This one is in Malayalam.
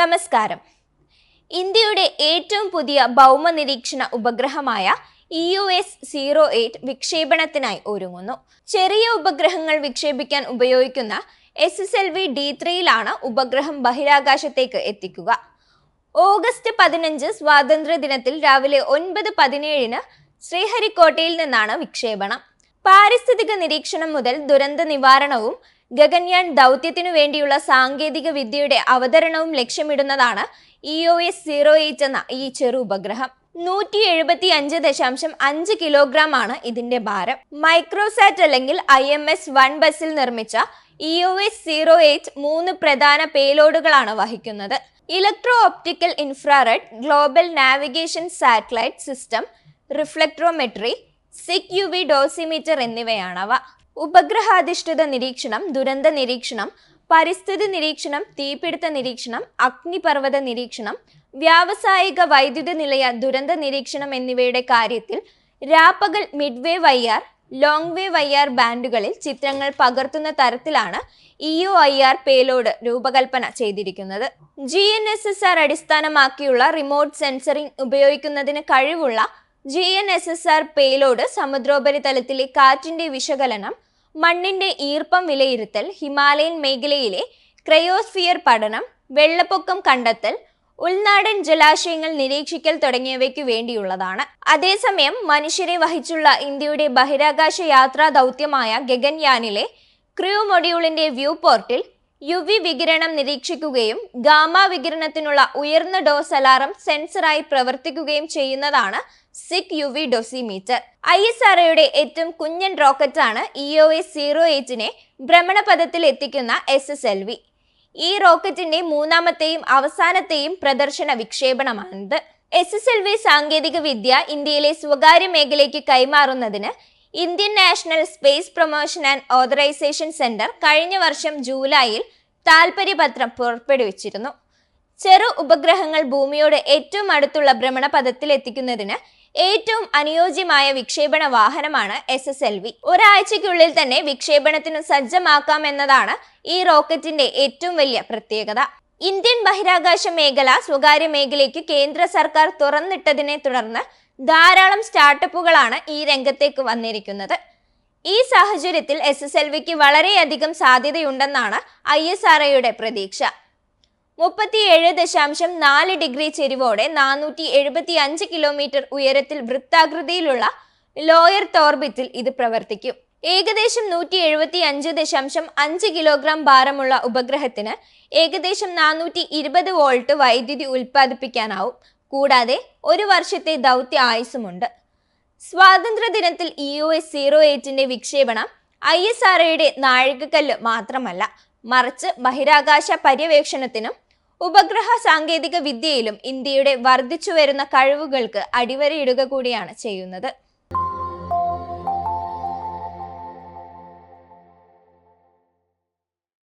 നമസ്കാരം. ഇന്ത്യയുടെ ഏറ്റവും പുതിയ ഭൗമ നിരീക്ഷണ ഉപഗ്രഹമായ E U S zero eight വിക്ഷേപണത്തിനായി ഒരുങ്ങുന്നു. ചെറിയ ഉപഗ്രഹങ്ങൾ വിക്ഷേപിക്കാൻ ഉപയോഗിക്കുന്ന S S L V D ത്രീയിലാണ് ഉപഗ്രഹം ബഹിരാകാശത്തേക്ക് എത്തിക്കുക. ഓഗസ്റ്റ് പതിനഞ്ച് സ്വാതന്ത്ര്യ ദിനത്തിൽ രാവിലെ ഒൻപത് പതിനേഴിന് ശ്രീഹരിക്കോട്ടയിൽ നിന്നാണ് വിക്ഷേപണം. പാരിസ്ഥിതിക നിരീക്ഷണം മുതൽ ദുരന്ത നിവാരണവും ഗഗൻയാൻ ദൗത്യത്തിനു വേണ്ടിയുള്ള സാങ്കേതിക വിദ്യയുടെ അവതരണവും ലക്ഷ്യമിടുന്നതാണ് E O S zero eight എന്ന ഈ ചെറു ഉപഗ്രഹം. നൂറ്റി എഴുപത്തി അഞ്ച് ദശാംശം അഞ്ച് കിലോഗ്രാം ആണ് ഇതിന്റെ ഭാരം. മൈക്രോസാറ്റ് അല്ലെങ്കിൽ ഐ എം എസ് വൺ ബസിൽ നിർമ്മിച്ച E O S zero eight മൂന്ന് പ്രധാന പേലോഡുകളാണ് വഹിക്കുന്നത്. Electro optical infrared global navigation satellite system reflectometry SiC U V dosimeter എന്നിവയാണവ ഉപഗ്രഹാധിഷ്ഠിത നിരീക്ഷണം ദുരന്ത നിരീക്ഷണം പരിസ്ഥിതി നിരീക്ഷണം തീപിടുത്ത നിരീക്ഷണം അഗ്നിപർവത നിരീക്ഷണം വ്യാവസായിക വൈദ്യുത നിലയ ദുരന്ത നിരീക്ഷണം എന്നിവയുടെ കാര്യത്തിൽ രാപ്പകൽ mid wave I R long wave I R ബാൻഡുകളിൽ ചിത്രങ്ങൾ പകർത്തുന്ന തരത്തിലാണ് E O I R payload രൂപകൽപ്പന ചെയ്തിരിക്കുന്നത്. G N S S R അടിസ്ഥാനമാക്കിയുള്ള റിമോട്ട് സെൻസറിംഗ് ഉപയോഗിക്കുന്നതിന് കഴിവുള്ള G N S S R payload സമുദ്രോപരിതലത്തിലെ കാറ്റിന്റെ വിശകലനം മണ്ണിന്റെ ഈർപ്പം വിലയിരുത്തൽ ഹിമാലയൻ മേഖലയിലെ ക്രയോസ്ഫിയർ പഠനം വെള്ളപ്പൊക്കം കണ്ടെത്തൽ ഉൾനാടൻ ജലാശയങ്ങൾ നിരീക്ഷിക്കൽ തുടങ്ങിയവയ്ക്കു വേണ്ടിയുള്ളതാണ്. അതേസമയം മനുഷ്യരെ വഹിച്ചുള്ള ഇന്ത്യയുടെ ബഹിരാകാശ യാത്രാ ദൗത്യമായ ഗഗൻയാനിലെ ക്രൂ മൊഡ്യൂളിന്റെ വ്യൂ പോർട്ടിൽ യു വി വികിരണം നിരീക്ഷിക്കുകയും ഗാമ വികിരണത്തിനുള്ള ഉയർന്ന ഡോസ് അലാറം സെൻസറായി പ്രവർത്തിക്കുകയും ചെയ്യുന്നതാണ് SiC U V dosimeter. I S ആർഒയുടെ ഏറ്റവും കുഞ്ഞൻ റോക്കറ്റാണ് ഇ ഒ എസ് സീറോ എയ്റ്റിനെ ഭ്രമണപഥത്തിൽ എത്തിക്കുന്ന എസ് എസ് എൽ വി. ഈ റോക്കറ്റിന്റെ മൂന്നാമത്തെയും അവസാനത്തെയും പ്രദർശന വിക്ഷേപണമാണിത്. എസ് എസ് എൽ വി സാങ്കേതിക വിദ്യ ഇന്ത്യയിലെ സ്വകാര്യ മേഖലയ്ക്ക് കൈമാറുന്നതിന് Indian National Space Promotion and Authorisation Centre കഴിഞ്ഞ വർഷം ജൂലൈയിൽ താൽപര്യപത്രം പുറപ്പെടുവിച്ചിരുന്നു. ചെറു ഉപഗ്രഹങ്ങൾ ഭൂമിയോട് ഏറ്റവും അടുത്തുള്ള ഭ്രമണപഥത്തിൽ എത്തിക്കുന്നതിന് ഏറ്റവും അനുയോജ്യമായ വിക്ഷേപണ വാഹനമാണ് എസ് എസ് എൽ വി ഒരാഴ്ചയ്ക്കുള്ളിൽ തന്നെ വിക്ഷേപണത്തിന് സജ്ജമാക്കാമെന്നതാണ് ഈ റോക്കറ്റിന്റെ ഏറ്റവും വലിയ പ്രത്യേകത. ഇന്ത്യൻ ബഹിരാകാശ മേഖല സ്വകാര്യ മേഖലയ്ക്ക് കേന്ദ്ര സർക്കാർ തുറന്നിട്ടതിനെ തുടർന്ന് ധാരാളം സ്റ്റാർട്ടപ്പുകളാണ് ഈ രംഗത്തേക്ക് വന്നിരിക്കുന്നത്. ഈ സാഹചര്യത്തിൽ എസ് എസ് എൽ വിക്ക് വളരെയധികം സാധ്യതയുണ്ടെന്നാണ് ഐ എസ് ആർ പ്രതീക്ഷ. മുപ്പത്തിയേഴ് ദശാംശം നാല് ഡിഗ്രി ചെരിവോടെ നാനൂറ്റി എഴുപത്തി അഞ്ച് കിലോമീറ്റർ ഉയരത്തിൽ വൃത്താകൃതിയിലുള്ള ലോയർ ടോർബിറ്റിൽ ഇത് പ്രവർത്തിക്കും. ഏകദേശം നൂറ്റി എഴുപത്തി അഞ്ച് ദശാംശം അഞ്ച് കിലോഗ്രാം ഭാരമുള്ള ഉപഗ്രഹത്തിന് ഏകദേശം നാനൂറ്റി ഇരുപത് വോൾട്ട് വൈദ്യുതി ഉൽപ്പാദിപ്പിക്കാനാവും. കൂടാതെ ഒരു വർഷത്തെ ദൗത്യ ആയുസ്സുമുണ്ട്. സ്വാതന്ത്ര്യ ദിനത്തിൽ ഇ യു എസ് സീറോ എയ്റ്റിന്റെ വിക്ഷേപണം ഐ എസ് ആർ നാഴികക്കല്ല് മാത്രമല്ല മറിച്ച് ബഹിരാകാശ പര്യവേക്ഷണത്തിനും ഉപഗ്രഹ സാങ്കേതിക വിദ്യയിലും ഇന്ത്യയുടെ വർദ്ധിച്ചു വരുന്ന കഴിവുകൾക്ക് അടിവരയിടുക കൂടിയാണ് ചെയ്യുന്നത്.